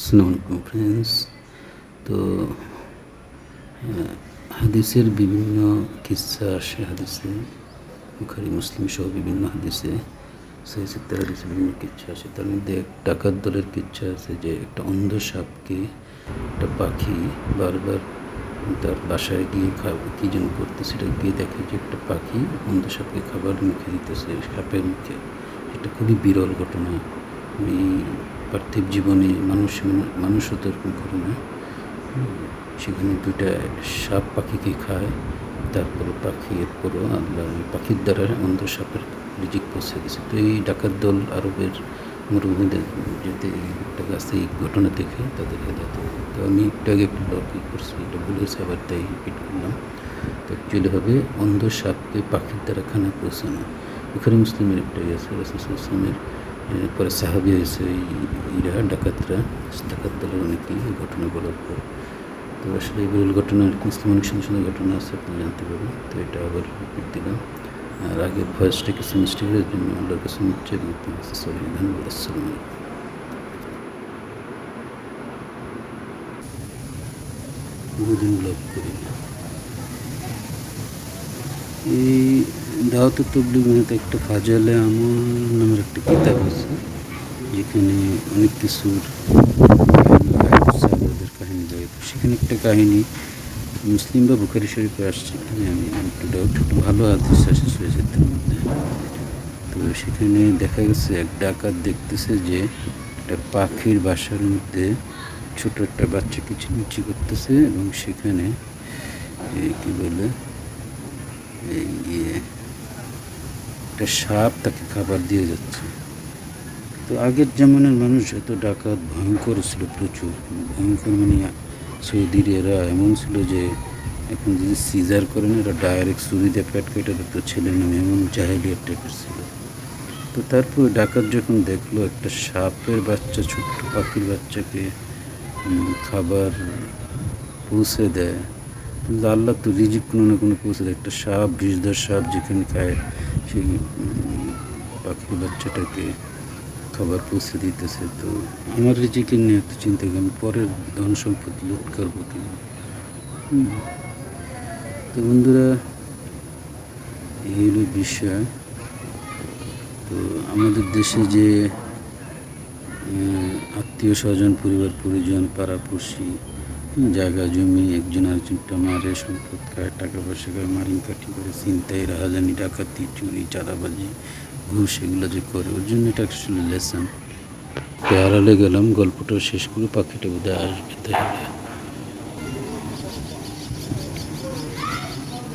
আসসালামু ফ্রেন্ডস তো হাদিসের বিভিন্ন কিচ্ছা আসে হাদিসে, বুখারি, মুসলিম সহ বিভিন্ন হাদিসে সেই সিত্তার হাদিসে বিভিন্ন কিচ্ছা আসে। তার মধ্যে এক ডাকাত দলের কিচ্ছা আছে যে একটা অন্ধ সাপকে একটা পাখি বারবার তার বাসায় গিয়ে খাবার কী যেন করতে, সেটা গিয়ে দেখে যে একটা পাখি অন্ধ সাপকে খাবার মুখে দিতেছে, সাপের মুখে। এটা খুবই বিরল ঘটনা। এই পার্থিব জীবনে মানুষ মানুষও তো এরকম করে না সেখানে দুইটা সাপ পাখিকে খায়, তারপরে পাখি এরপরও আল্লাহ পাখির দ্বারা অন্ধ সাপের রিজিক পৌঁছে গেছে তো এই ডাকাত দল আরবের মরুভূমিতে যেতে একটা কাছে এই ঘটনা দেখে তাদের হেদায়ত তো আমি একটু আগে একটু ব্লগ করছি এটা বলেছি আবার তাই রিপিট করলাম। তো অ্যাকচুয়ালি হবে অন্ধ সাপকে পাখির দ্বারা খানা পৌঁছানো। বুখারি, মুসলিমের একটা ইয়ে আছে রসুলের পরে সাহাবি হয়েছে ইরা, ডাকাতরা ডাকাত দলের অনেকেই ঘটনা বলার পর তো আসলে এই বিরল ঘটনা মুসলিম অনেক সুন্দর সুন্দর ঘটনা আছে, আপনি জানতে পারবেন। তো এটা আবার রিপিট দিলাম। আর আগের ভয়েসটা কিছু মিস্টেক হয়ে জন্য আল্লাহর কাছে নিচ্ছে এবং আপনার কাছে সরি, ধন্যবাদ, আসসালামু আলাইকুম। ব্লগ করি। এই দাওয়াত তবলিগ মেহাতে একটা ফাজালে আমল নামের একটা কিতাব আছে, যেখানে অনেক কিছুর কাহিনী দেয় সেখানে একটা কাহিনী মুসলিম বা বুখারি শরীফে আসছে, এখানে আমি একটু ডাউট একটু ভালো আদেশ আসে সৈয়দের মধ্যে। তো সেখানে দেখা গেছে, এক ডাকাত দেখতেছে যে একটা পাখির বাসার মধ্যে ছোট একটা বাচ্চা কিচিমিচি করতেছে এবং সেখানে কী বলে, এই ইয়ে একটা সাপ, তাকে খাবার দিয়ে যাচ্ছে। তো আগের জামানার মানুষ এত ডাকাত, ভয়ঙ্কর ছিল প্রচুর। ভয়ঙ্কর মানে সৌদির এরা এমন ছিল যে, এখন যদি সিজার করেন, এরা ডাইরেক্ট ছুরিতে পেট কেটে ছেলে নামে এমন জাহেলিয়ার টাইপের ছিল। তো তারপরে ডাকাত যখন দেখল, একটা সাপের বাচ্চা, ছোট্ট পাখির বাচ্চাকে খাবার পৌঁছে দেয়। কিন্তু আল্লাহ তো রিজিক কোনো না কোনো পৌঁছে দেয়। একটা সাপ, বিষধর সাপ যেখানে খায় সেই পাখির বাচ্চাটাকে খাবার পৌঁছে দিতেছে, তো আমার রিজিকের নিয়ে এত চিন্তা করি আমি পরের ধন সম্পদ লুট করব কিনা তো বন্ধুরা, এই হলো বিষয়। তো আমাদের দেশে যে আত্মীয় স্বজন, পরিবার, পরিজন, পাড়াপড়শি জায়গা, জমি, একজন আরেকজনটা মারে, সম্পদ খায়, টাকা পয়সা খায় মারিং কাঠি করে চিন্তায় রাহাজানি, ডাকাতি, চুরি, চাঁদাবাজি, ঘুষ, এগুলো যে করে, ওর জন্য এটা আসলে লেসন আড়ালে গেলাম গল্পটা শেষ করে পাখিটা বোধহয় আসবে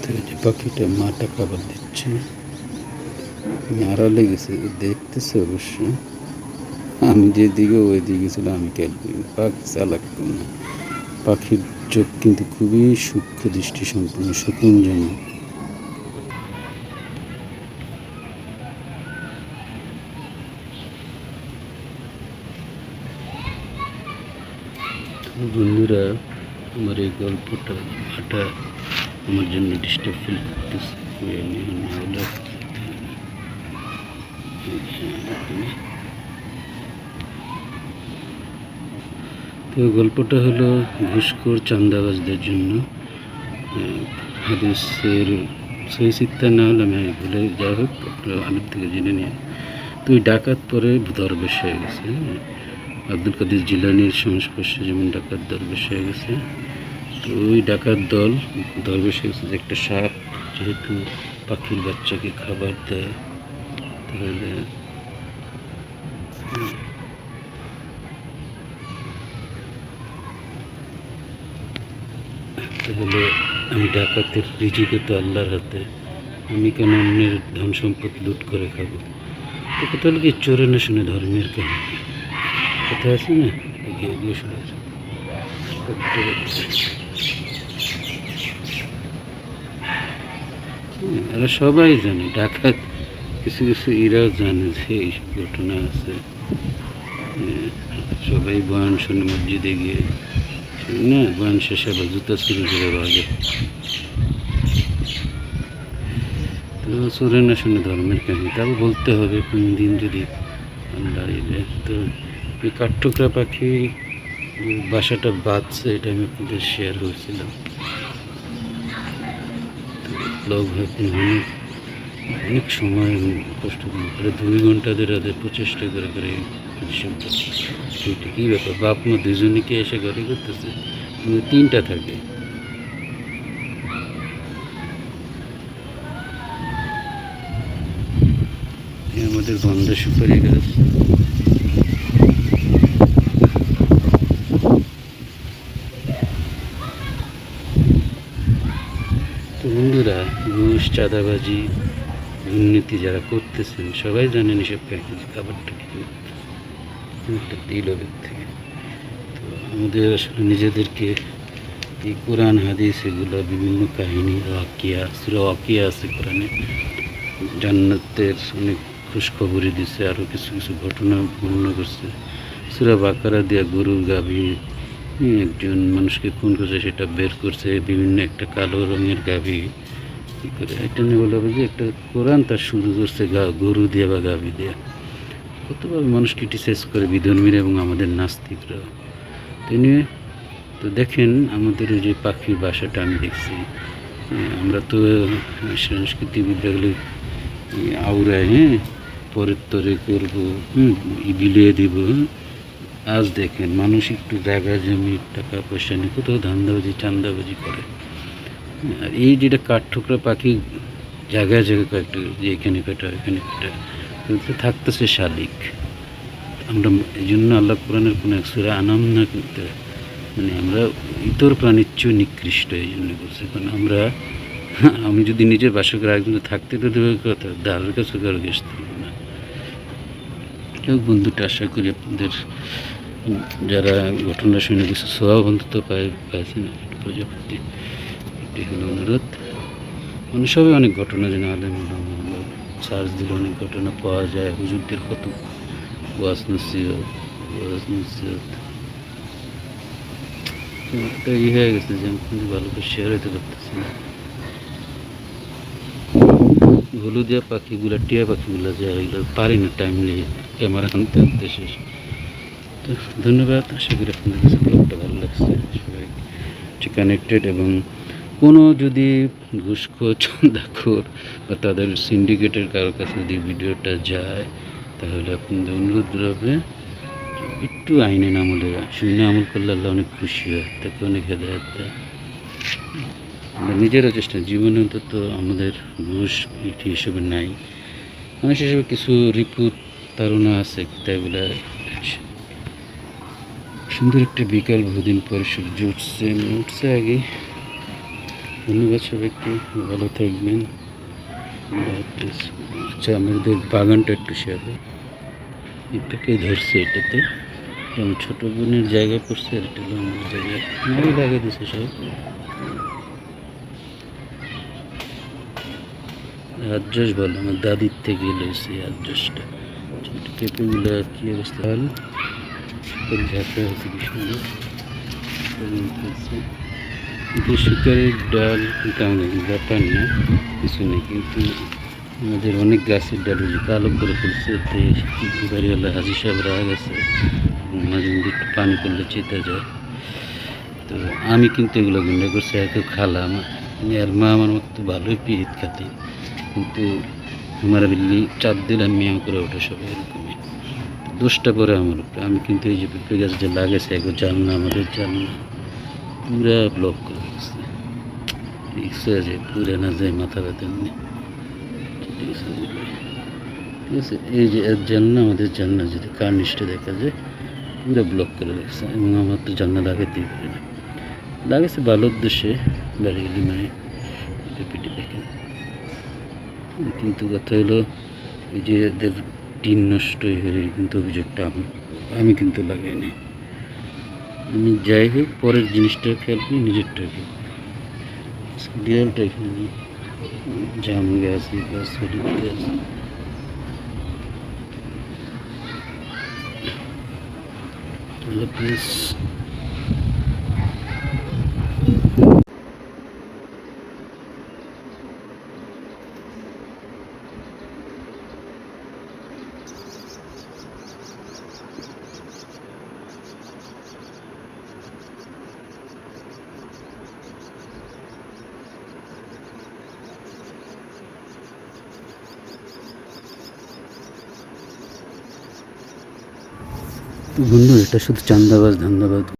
তাহলে যে পাখিটা মাটা খাবার দিচ্ছে আমি আড়ালে গেছি ও দেখতেছে অবশ্য। আমি যেদিকে ওই দিকে ছিল আমি খেয়াল পাখি চালাক না পাখির চোখ কিন্তু খুবই সূক্ষ্ম দৃষ্টি শকুনজনক তো বন্ধুরা, আমার এই গল্পটা ভাটা আমার জন্য ডিস্টার্ব ফিল করতেছে। তো গল্পটা হলো ঘুষখোর চান্দাবাজদের জন্য হাদিসের সহি সিত্তা না হলে আমি ভুলে, যাই হোক, আপনারা থেকে জেনে নিয়ে তো ওই ডাকাত পরে দরবেশ হয়ে গেছে। আব্দুল কাদের জিলানির সংস্পর্শে যেমন ডাকাত দরবেশ হয়ে গেছে, তো ওই ডাকাত দল, দরবেশ হয়ে গেছে যে একটা সাপ, যেহেতু পাখির বাচ্চাকে খাবার দেয়, তাহলে তাহলে আমি ডাকাতের রিজিকে তো আল্লাহর হাতে, আমি কেন অন্যের ধন সম্পদ লুট করে খাব? তো কথা হলো কি চোরে না শুনে ধর্মের কেন কথা আছে না? শুনে এরা সবাই জানে, ডাকাত কিছু কিছু এরাও জানে যে এইসব ঘটনা আছে। সবাই বয়ান শুনে মসজিদে গিয়ে না বয়ান শেষে আবার জুতা চুরি করে তো চোরে না শুনে ধর্মের কাহিনী, তাও বলতে হবে কোন দিন যদি আল্লাহ এলে তো এই কাঠঠোকরা পাখি বাসাটা বাঁধছে, এটা আমি আপনাদের শেয়ার করেছিলাম। ব্লগ ভাবতে অনেক অনেক সময় কষ্ট করে, দুই ঘণ্টা ধরে প্রচেষ্টা করে করে পজিশনটা কী ব্যাপার? বাপ মা দুজনকে এসে গাড়ি করতেছে তিনটা থাকে। আমাদের বন্ধ সুপারি গাছ তো বন্ধুরা, ঘুষ, চাঁদাবাজি, দুর্নীতি যারা করতেছেন, সবাই জানেন এসব প্যাকেজ, খাবারটা কি? একটা দিল থেকে। তো আমাদের আসলে নিজেদেরকে এই কোরআন, হাদিস এগুলো বিভিন্ন কাহিনী, ওয়াকিয়া, সুরা ওয়াকিয়া আছে কোরআনে। জান্নাতের অনেক খুশখবরই দিছে আরও কিছু কিছু ঘটনা বর্ণনা করছে। সুরা বাকারা দিয়া গরুর গাভী একজন মানুষকে খুন করছে, সেটা বের করছে, বিভিন্ন একটা কালো রঙের গাভী। এটা নিয়ে বলা যে একটা কোরআন তার শুরু করছে গরু দিয়ে বা গাভী দিয়ে। কতভাবে মানুষ ক্রিটিসাইজ করে বিধর্মীরা এবং আমাদের নাস্তিকরা? তিনি তো দেখেন আমাদের যে পাখির বাসাটা আমি দেখছি। আমরা তো সংস্কৃতি বিদ্যাগুলি আউড়ায় হ্যাঁ? পরের তরে করব, হুম বিলিয়ে দিব। আজ দেখেন, মানুষ একটু জায়গা জমি টাকা পয়সা নিয়ে কোথাও ধান্দাবাজি, চান্দাবাজি করে। আর এই যেটা কাঠঠোকরা পাখি, জায়গায় জায়গায় কয়েকটা যে এখানে কাটা এখানে কাটা কিন্তু থাকতেছে শালিক। আমরা এই জন্য আল্লাহ কোরআনের কোনো একসুরা আনাম না করতে মানে আমরা ইতর প্রাণীর চেয়েও নিকৃষ্ট এই জন্য করছি কারণ আমরা, আমি যদি নিজের বাসা করে একজন থাকতে তো দেবে কথা দাঁড়ের কাছে কারও গেস্ত না। কেউ বন্ধুটা আশা করি আপনাদের যারা ঘটনা শুনে কিছু সোয়াব অন্তত পায় পাইছেন প্রজাপতি। এটি হলো অনুরোধ। মানে সবই অনেক ঘটনা যেন আলেম সার্চ দিলে অনেক ঘটনা পাওয়া যায়, হুজুরদের কত ওয়াজ নসিহত ওয়াজ নসিহত। একটা ই হয়ে গেছে যে আমি ভালো করে শেয়ার হতে পারতেছি না। হলুদিয়া পাখিগুলো, টিয়া পাখিগুলো যা এগুলো পারি না টাইমলি ক্যামেরা আনতে আনতে শেষ। তো ধন্যবাদ, আশা করি আপনাদের কাছে ভালো লাগছে। সবাই কানেক্টেড এবং কোনো যদি ঘুষখোর, চান্দাখোর বা তাদের সিন্ডিকেটের কারোর কাছে যদি ভিডিওটা যায়, তাহলে আপনাদের অনুরোধ হবে একটু আইনে আমলে শূন্য আমল করলে আল্লাহ অনেক খুশি হয়, তাকে অনেক হেদায়ত দেয়। আমরা নিজেরও চেষ্টা, জীবনে অন্তত আমাদের ঘুষ ইটি হিসেবে নাই। মানুষ হিসেবে কিছু রিপুত তারুণা আছে তাই বলে সুন্দর একটা বিকাল বহুদিন পরে সূর্য উঠছে উঠছে আগে। ধন্যবাদ সবাইকে ভালো থাকবেন। আচ্ছা আমাদের বাগানটা একটু শেয়ার এটাকে ধরছে এটাতে। এবং ছোটো বোনের জায়গা পড়ছে আর এটা আমার জায়গায় আমারই লাগিয়ে দিছে সব আদর্শ বলো, আমার দাদির থেকে আদর্শটা ছোটো পেঁপেগুলো কী অবস্থা? হল ঝাঁকা হচ্ছে কি সুন্দর? শিকারের ডাল আমাদের ব্যাপার না, কিছু নেই। কিন্তু আমাদের অনেক গাছের ডাল ওই যে কালো করে ফেলছে এতে বাড়িওয়ালা হাজি সাহেব রাগ গেছে মাঝে মধ্যে একটু পানি করলে চেতে যায়। তো আমি কিন্তু এগুলো গুন্ডা করছি এত খালা আমার। আর মা আমার মতো ভালোই পিড়িত খাতে। কিন্তু আমার বিল্লি চার দিন আমি মেয়া করে ওঠে সবাই এরকমই। দোষটা করে আমার উপরে। আমি কিন্তু এই যে পেঁপে গাছ যে লাগাইছে একবার জানলা আমাদের জানলা পুরা ব্লক করে গেছে দেখছে যে পুরে না যায় মাথা ব্যথা নিয়ে ঠিক আছে আছে। এই যে জানলা আমাদের জানলা যদি কার্নিশটা দেখা যায়, পুরো ব্লক করে রাখছে এবং আমার তো জানলা লাগাতেই পারে না। লাগাইছে ভালো উদ্দেশ্যে গেলে মানে পিটি দেখে। কিন্তু কথা হলো, এই যে এদের টিন নষ্ট হয়ে কিন্তু অভিযোগটা আমি আমি কিন্তু লাগাইনি। আমি যাই হোক পরের জিনিসটা খেয়াল করি নিজেরটাকে বিড়ালটা এখানে। জাম গ্যাস এই গাছ হলুদ গাছ আল্লাহ বন্ধু এটা শুধু চান্দাবাজ ধান্দাবাজ।